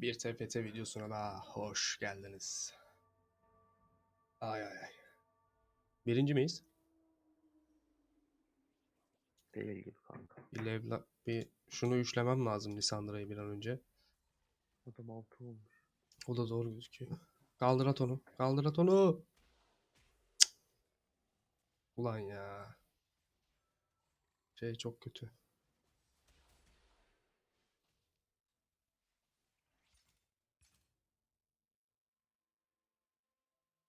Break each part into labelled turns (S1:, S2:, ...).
S1: Bir TFT videosuna daha hoş geldiniz. Ay ay ay. Birinci miyiz?
S2: Değil gibi kanka.
S1: Bir level bir şunu üçlemem lazım Lisandra'yı bir an önce.
S2: Adam altı olmuş.
S1: O da zor gözüküyor. Kaldır at onu. Kaldır at onu. Cık. Ulan ya. Şey çok kötü.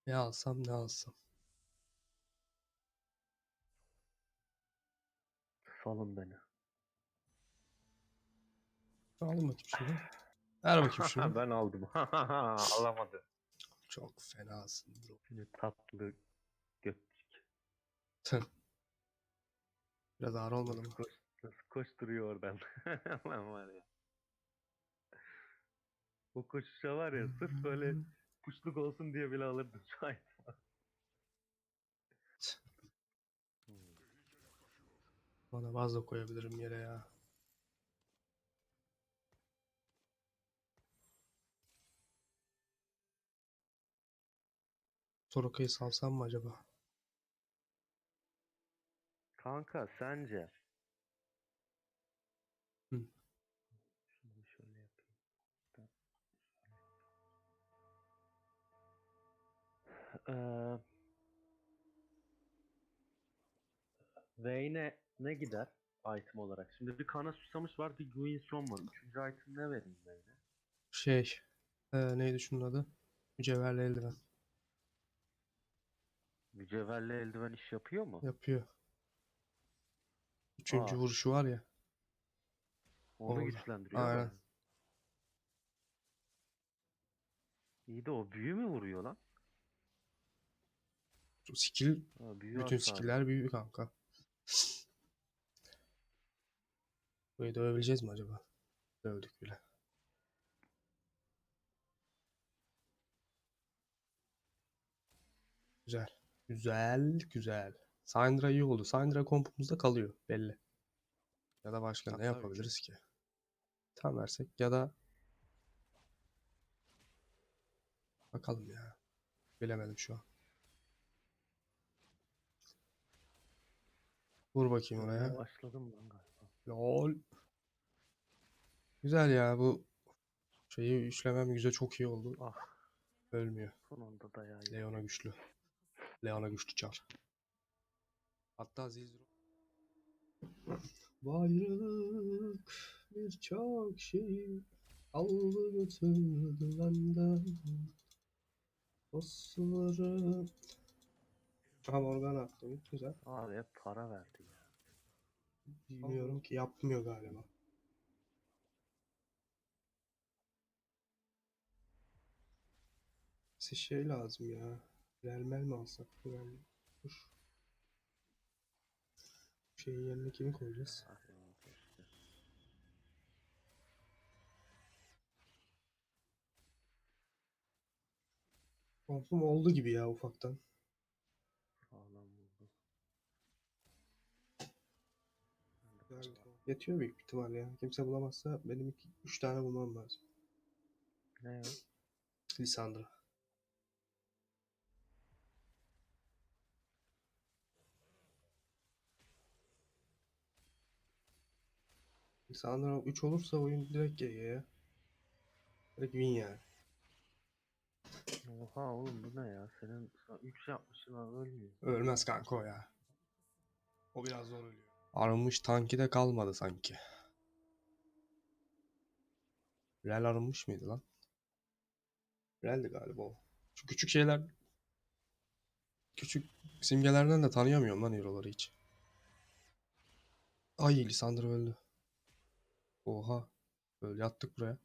S1: Ne alsam ne alsam.
S2: Salın beni.
S1: Al bakayım şunu. Ver bakayım şunu.
S2: ben aldım. Alamadı.
S1: Çok fenasın bro.
S2: Şimdi tatlı götçük.
S1: Biraz ağır olmadı mı?
S2: Koş, koşturuyor oradan. Lan var ya. O koşuşa var ya sırf böyle kuşluk olsun diye bile alırdım şu an.
S1: Bana da koyabilirim yere ya. Soroka'yı salsam mı acaba?
S2: Kanka sence? Eee Vayne'e ne gider item olarak? Şimdi bir kana susamış var, bir Guinson var. Üçüncü item ne vereyim Vayne'e?
S1: Şey, eee, neydi şunun adı? Mücevherli eldiven.
S2: Mücevherli eldiven iş yapıyor mu?
S1: Yapıyor. Üçüncü
S2: Aa.
S1: vuruşu var ya.
S2: Onu
S1: Orada.
S2: güçlendiriyor.
S1: Aynen.
S2: da. İyi de o büyü mü vuruyor lan?
S1: Skill,
S2: büyü
S1: bütün
S2: hasarı.
S1: skill'ler büyük kanka. Burayı dövebileceğiz mi acaba? Dövdük bile. Güzel. Güzel, güzel. Syndra iyi oldu. Syndra kompumuzda kalıyor belli. Ya da başka ne
S2: Hatta
S1: yapabiliriz ki? Tam versek ya da bakalım ya. Bilemedim şu an. Vur bakayım oraya.
S2: Başladım ben galiba.
S1: Lol. Güzel ya bu şeyi üçlemem güzel çok iyi oldu.
S2: Ah
S1: Ölmüyor.
S2: son anda dayağı yedim.
S1: Leona güçlü. Leona güçlü çar. Hatta Zilzro. Bu ayrılık birçok şey aldı götürdü benden. Dostları. Aha Morgan attım. Güzel.
S2: Abi hep para verdi ya.
S1: Bilmiyorum ki yapmıyor galiba. Size şey lazım ya. Relmel mi alsak? Rel... Dur. Şeyin yerine kimi koyacağız? Kompum oldu gibi ya ufaktan.
S2: Para-
S1: Yetiyor büyük ihtimal ya. Kimse bulamazsa benim 3 tane bulmam lazım.
S2: Ne ya?
S1: Lisandra. Lisandra 3 olursa oyun direkt GG ya. Direkt win yani.
S2: Oha oğlum bu ne ya? Senin 3 yapmışsın ha ölmüyor.
S1: Ölmez kanka o ya. O biraz zor ölüyor. Arınmış tanki de kalmadı sanki. Rel arınmış mıydı lan? Rel'di galiba o. Şu küçük şeyler küçük simgelerden de tanıyamıyorum lan hero'ları hiç. Ay Lisandra öldü. Oha. Böyle yattık buraya.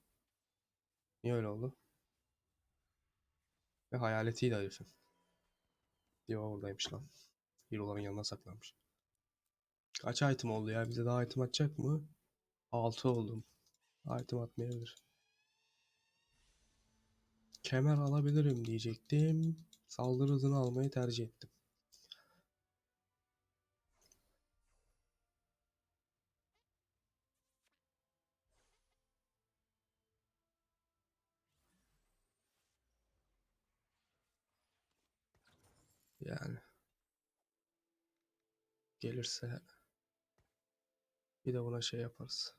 S1: Niye öyle oldu? Ve hayaletiydi herifin. Yo oradaymış lan. Hero'ların yanına saklanmış. Kaç item oldu ya? Bize daha item atacak mı? 6 oldum. Item atmayabilir. Kemer alabilirim diyecektim. Saldırı hızını almayı tercih ettim. Yani gelirse bir de buna şey yaparız.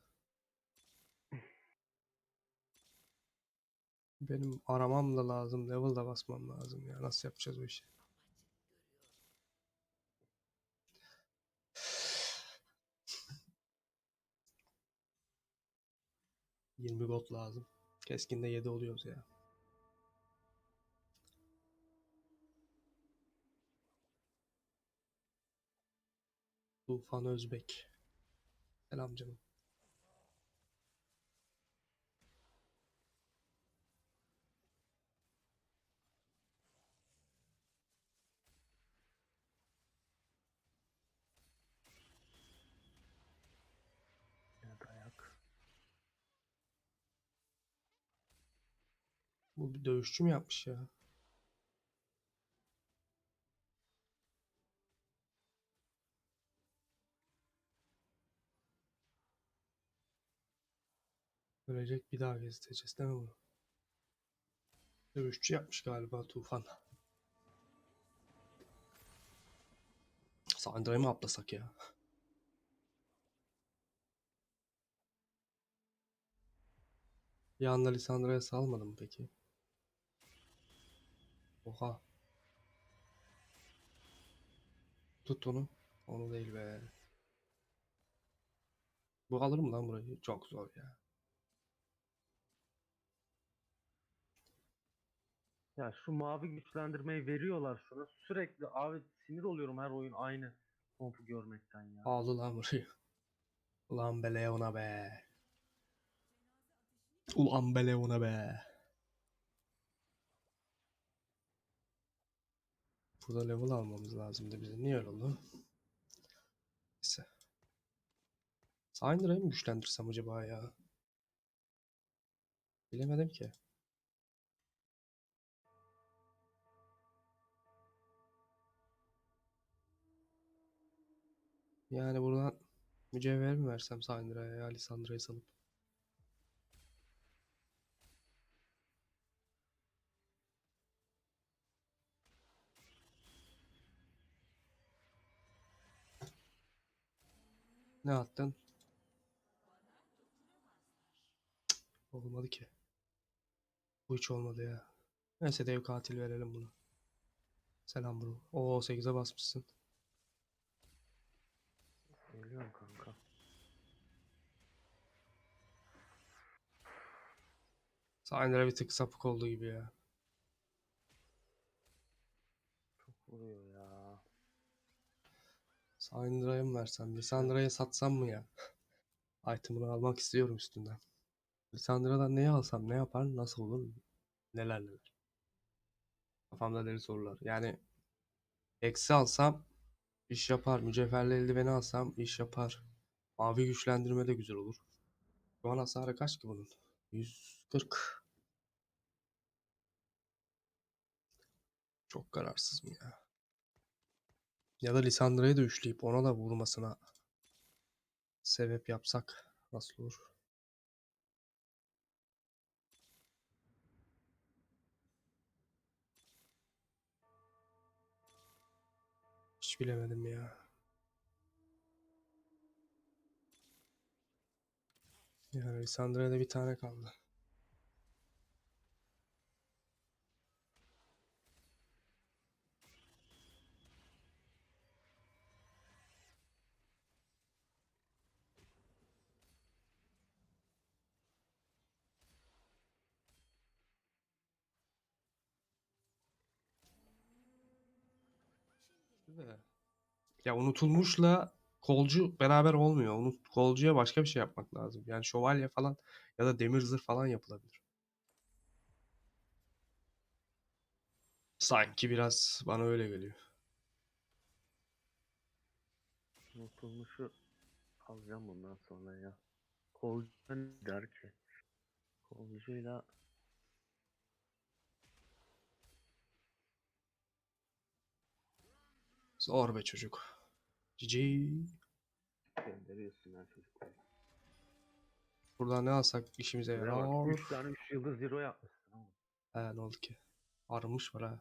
S1: Benim aramam da lazım. Level da basmam lazım ya. Nasıl yapacağız bu işi? ...20 gold lazım. Keskinde 7 oluyoruz ya. Tufan Özbek.
S2: Ya dayak.
S1: Bu bir dövüşçü mü yapmış ya? Ölecek bir daha gezdireceğiz değil mi bunu? Dövüşçü yapmış galiba Tufan. Sandra'yı mı atlasak ya? Bir anda Lisandra'ya salmadım peki? Oha. Tut onu. Onu değil be. Bu alır mı lan burayı? Çok zor ya.
S2: Ya şu mavi güçlendirmeyi veriyorlar şuna. Sürekli abi sinir oluyorum her oyun aynı kompu görmekten ya.
S1: Aldı lan burayı. Ulan be Leona be. Ulan be Leona be. Burada level almamız lazımdı bizim. Niye öyle oldu? Neyse. Syndra'yı mı güçlendirsem acaba ya? Bilemedim ki. Yani buradan mücevher mi versem Syndra'ya ya Lissandra'yı salıp. Ne attın? Olmadı ki. Bu hiç olmadı ya. Neyse dev katil verelim bunu. Selam bro. Oo 8'e basmışsın.
S2: Geliyorum kanka.
S1: Syndra bir tık sapık oldu gibi ya.
S2: Çok vuruyor ya.
S1: Syndra'ya mı versem? Lissandra'ya satsam mı ya? Item'ını almak istiyorum üstünden. Lissandra'dan neyi alsam ne yapar? Nasıl olur? Neler neler. Kafamda deli sorular. Yani eksi alsam iş yapar. Mücevherli eldiveni alsam iş yapar. Mavi güçlendirme de güzel olur. Şu an hasarı kaç ki bunun? 140. Çok kararsızım ya. Ya da Lisandra'yı da üçleyip ona da vurmasına sebep yapsak nasıl olur? Bilemedim ya. Yani Lisandra'ya da bir tane kaldı. Ya unutulmuşla kolcu beraber olmuyor. Unut, kolcuya başka bir şey yapmak lazım. Yani şövalye falan ya da demir zırh falan yapılabilir. Sanki biraz bana öyle geliyor.
S2: Unutulmuşu alacağım bundan sonra ya. Kolcu ne der ki? Kolcuyla
S1: Zor be çocuk. Cici.
S2: gönderiyorsun çocukları.
S1: Buradan ne alsak işimize yarar.
S2: 3 tane 3 yıldız zero yapmışsın oğlum.
S1: He ne oldu ki? Arınmış var ha.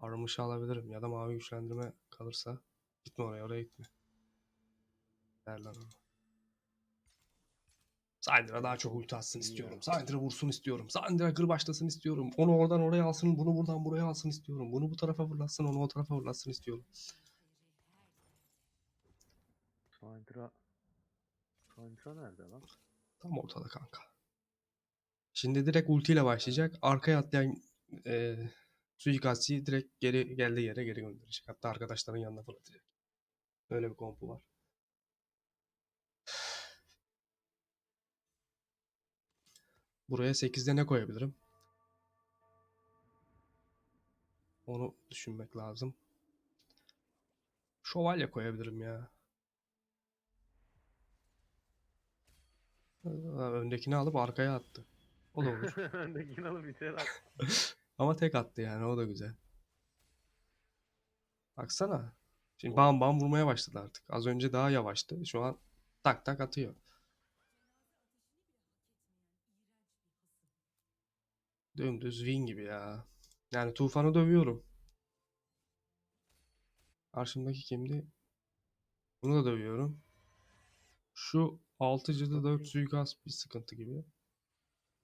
S1: Aramış'ı alabilirim ya da mavi güçlendirme kalırsa. Gitme oraya oraya gitme. Derler onu. Syndra daha çok ulti atsın istiyorum. Syndra vursun istiyorum. Syndra kırbaçlasın istiyorum. Onu oradan oraya alsın, bunu buradan buraya alsın istiyorum. Bunu bu tarafa fırlatsın, onu o tarafa fırlatsın istiyorum.
S2: Syndra... Syndra nerede lan?
S1: Tam ortada kanka. Şimdi direkt ultiyle başlayacak. Arkaya atlayan e, suikastçıyı direkt geri geldiği yere geri gönderecek. Hatta arkadaşların yanına fırlatacak. Öyle bir kompu var. Buraya 8'de ne koyabilirim? Onu düşünmek lazım. Şövalye koyabilirim ya. Öndekini alıp arkaya attı. O da olur.
S2: Öndekini alıp içeri at.
S1: Ama tek attı yani o da güzel. Baksana. Şimdi bam bam vurmaya başladı artık. Az önce daha yavaştı. Şu an tak tak atıyor. Dümdüz win gibi ya. Yani Tufan'ı dövüyorum. Karşımdaki kimdi? Bunu da dövüyorum. Şu 6 cadı 4 suikast bir sıkıntı gibi.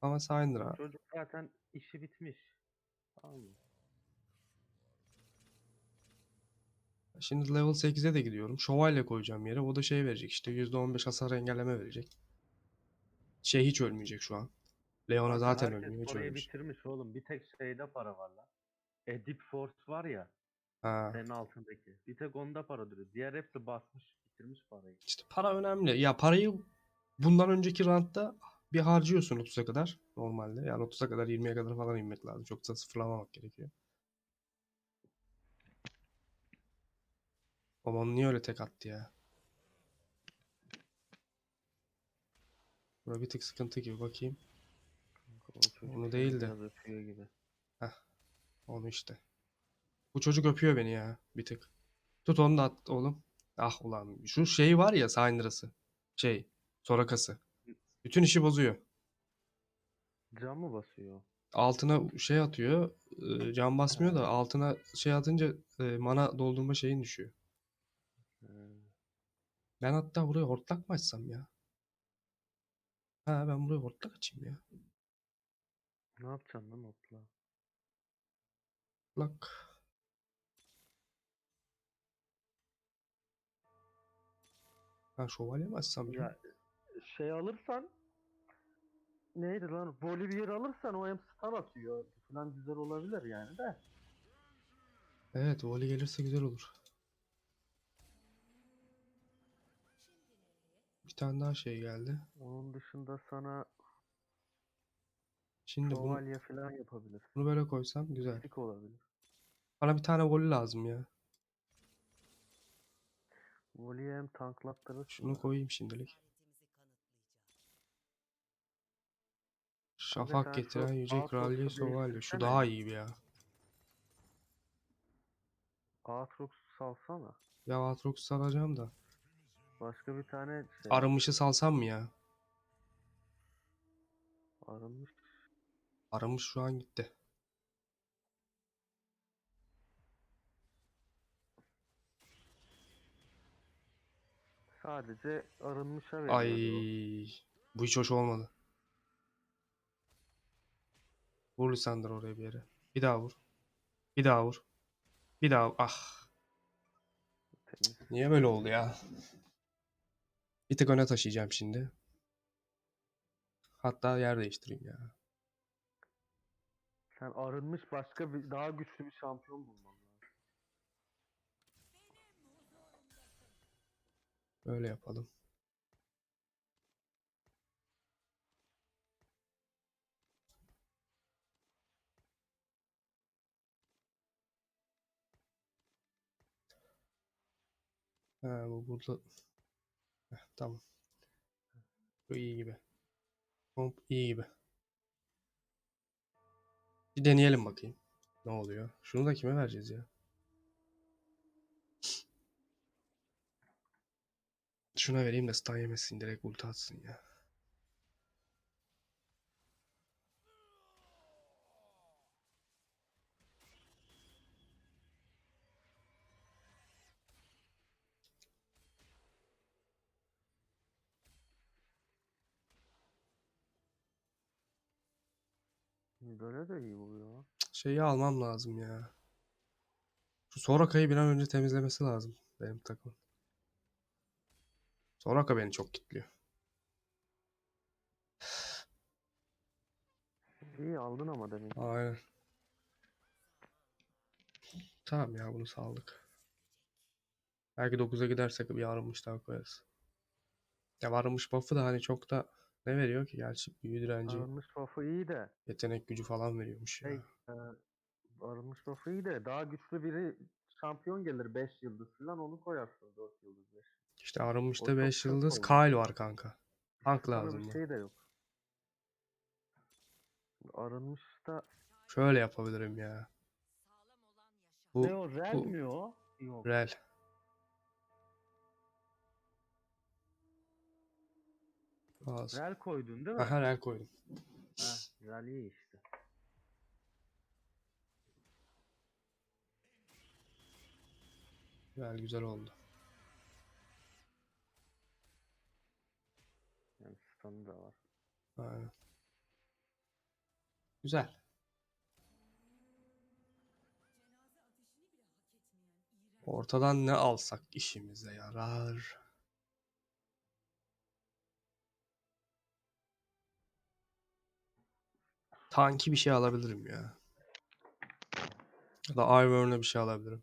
S1: Ama Syndra.
S2: Çocuk zaten işi bitmiş. Tamam mı?
S1: Şimdi level 8'e de gidiyorum. Şövalye koyacağım yere. O da şey verecek işte %15 hasar engelleme verecek. Şey hiç ölmeyecek şu an. Leona
S2: Zaten
S1: zaten
S2: herkes
S1: ölmüyor hiç
S2: orayı
S1: ölmüş.
S2: bitirmiş oğlum. Bir tek şeyde para var lan. E Deep Force var ya.
S1: Ha.
S2: Senin altındaki. Bir tek onda para duruyor. Diğer hepsi basmış. Bitirmiş parayı.
S1: İşte para önemli. Ya parayı bundan önceki roundda bir harcıyorsun 30'a kadar normalde. Yani 30'a kadar 20'ye kadar falan inmek lazım. Çok da sıfırlamamak gerekiyor. Aman niye öyle tek attı ya? Bura bir tık sıkıntı gibi bakayım.
S2: Çocuk
S1: Onu değil de.
S2: öpüyor gibi.
S1: Onu işte. Bu çocuk öpüyor beni ya bir tık. Tut onu da at oğlum. Ah ulan şu şey var ya Syndra'sı. Şey Soraka'sı. Bütün işi bozuyor.
S2: Cam mı basıyor?
S1: Altına şey atıyor. e, Can basmıyor da altına şey atınca e, mana doldurma şeyin düşüyor. Ben hatta buraya hortlak mı açsam ya? Ha ben buraya hortlak açayım ya.
S2: ne yapacaksın lan otla?
S1: Hortlak. Ha şövalye mi açsam ya?
S2: Ya şey alırsan neydi lan? Bolivier alırsan o hem stun atıyor. Falan güzel olabilir yani de.
S1: Evet voli gelirse güzel olur. Bir tane daha şey geldi.
S2: Onun dışında sana
S1: Şimdi bunu,
S2: şövalye falan yapabilir.
S1: bunu böyle koysam güzel.
S2: Pislik olabilir.
S1: Bana bir tane voli lazım ya.
S2: Voli'ye hem tanklattırırsın.
S1: Şunu koyayım şimdilik. Şafak getiren Yüce Kraliyet Şövalye. Şu daha iyi bir ya.
S2: Aatrox salsana.
S1: Ya Aatrox salacağım da.
S2: Başka bir tane şey.
S1: Arınmış'ı salsam mı ya?
S2: Arınmış.
S1: Aramış şu an gitti.
S2: Sadece arınmışa veriyordu.
S1: Ay, bu hiç hoş olmadı. Vur Lisandro oraya bir yere. Bir daha vur. Bir daha vur. Bir daha ah.
S2: Temiz.
S1: Niye böyle oldu ya? Bir tık öne taşıyacağım şimdi. Hatta yer değiştireyim ya.
S2: Sen arınmış başka bir daha güçlü bir şampiyon bulman
S1: Böyle yapalım. Ha, bu burada. Heh, tamam. Bu iyi gibi. Komp iyi gibi. Bir deneyelim bakayım. Ne oluyor? Şunu da kime vereceğiz ya? Şuna vereyim de stun yemesin direkt ulti atsın ya.
S2: Böyle de iyi vuruyor.
S1: Şeyi almam lazım ya. Şu Soraka'yı bir an önce temizlemesi lazım benim takım. Soraka beni çok kitliyor.
S2: İyi aldın ama demek.
S1: Aynen. Tamam ya bunu saldık. Belki 9'a gidersek bir arınmış daha koyarız. Ya arınmış buff'ı da hani çok da ne veriyor ki? Gerçi büyü direnci,
S2: Arınmış buff'ı iyi de.
S1: yetenek gücü falan veriyormuş ya.
S2: Şey, e, arınmış buff'ı iyi de daha güçlü biri şampiyon gelir 5 yıldız falan onu koyarsın 4 yıldız 5.
S1: İşte arınmışta
S2: çok
S1: 5
S2: sıkıntı
S1: yıldız
S2: oldu.
S1: Kyle var kanka. Tank lazım
S2: bir şey de yok. Arınmışta
S1: Şöyle yapabilirim ya. Bu
S2: ne o rel
S1: bu-
S2: mi o? Yok.
S1: rel. Az.
S2: Rel koydun değil mi?
S1: Aha rel koydum.
S2: Ha, rel iyi işte.
S1: Rel güzel oldu.
S2: Yani stun'ı da var.
S1: Aynen. Güzel. Ortadan ne alsak işimize yarar. Tanki bir şey alabilirim ya. Ya da Ivern'e bir şey alabilirim.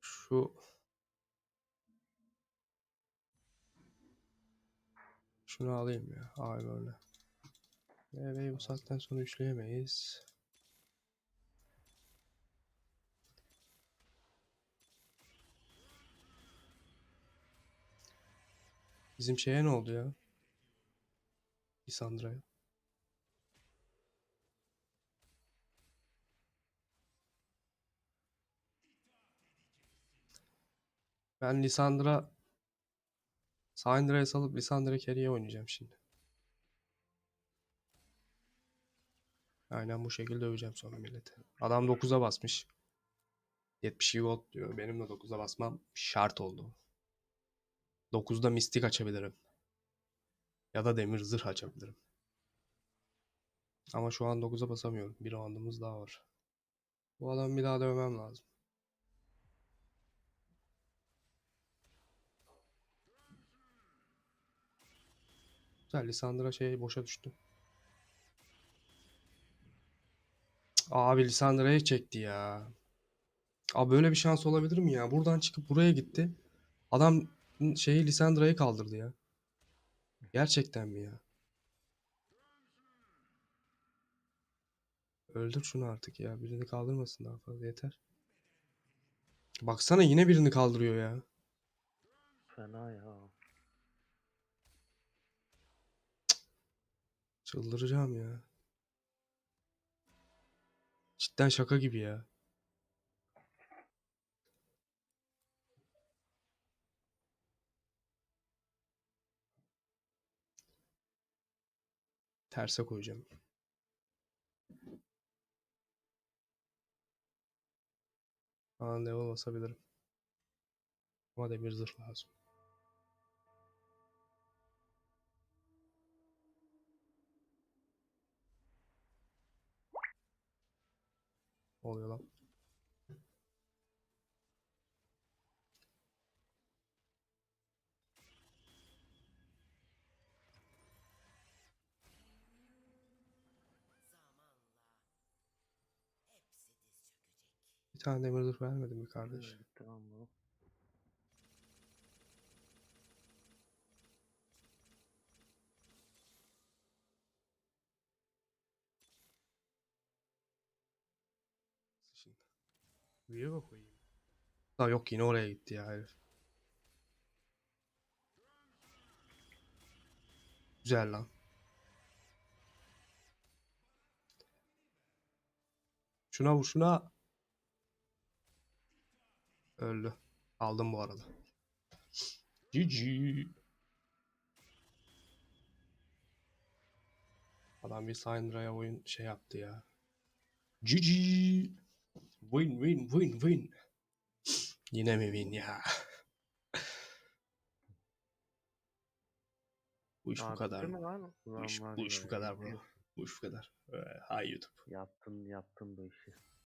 S1: Şu Şunu alayım ya. Ivern'e. Meyveyi bu saatten sonra üçleyemeyiz. Bizim şeye ne oldu ya? Lisandra'ya. Ben Lisandra Syndra'ya salıp Lisandra carry'e oynayacağım şimdi. Aynen bu şekilde döveceğim sonra milleti. Adam 9'a basmış. 72 gold diyor. Benim de 9'a basmam şart oldu. 9'da mistik açabilirim. Ya da demir zırh açabilirim. Ama şu an 9'a basamıyorum. Bir roundumuz daha var. Bu adamı bir daha dövmem lazım. Güzel Lisandra şey boşa düştü. Abi Lisandra'yı çekti ya. Abi böyle bir şans olabilir mi ya? Buradan çıkıp buraya gitti. Adam şeyi Lisandra'yı kaldırdı ya. Gerçekten mi ya? Öldür şunu artık ya. Birini kaldırmasın daha fazla yeter. Baksana yine birini kaldırıyor ya.
S2: Fena ya.
S1: Çıldıracağım ya. Cidden şaka gibi ya. Terse koyacağım. Aa level basabilirim. Ama demir zırh lazım. Oluyor lan? Bir tane demir zırh vermedin mi kardeş?
S2: Evet, Tamam bu.
S1: Şimdi. Mi koyayım? Ha yok yine oraya gitti ya herif. Güzel lan. Şuna vur şuna. Öldü. Aldım bu arada. GG. Adam bir Syndra'ya oyun şey yaptı ya. GG. Win win win win. Yine mi win ya? Bu iş bu
S2: Aa,
S1: kadar.
S2: bitti mi lan?
S1: Bu iş,
S2: var
S1: bu iş bu kadar bro. Bu iş bu kadar. Hay YouTube.
S2: Yaptın yaptın bu işi.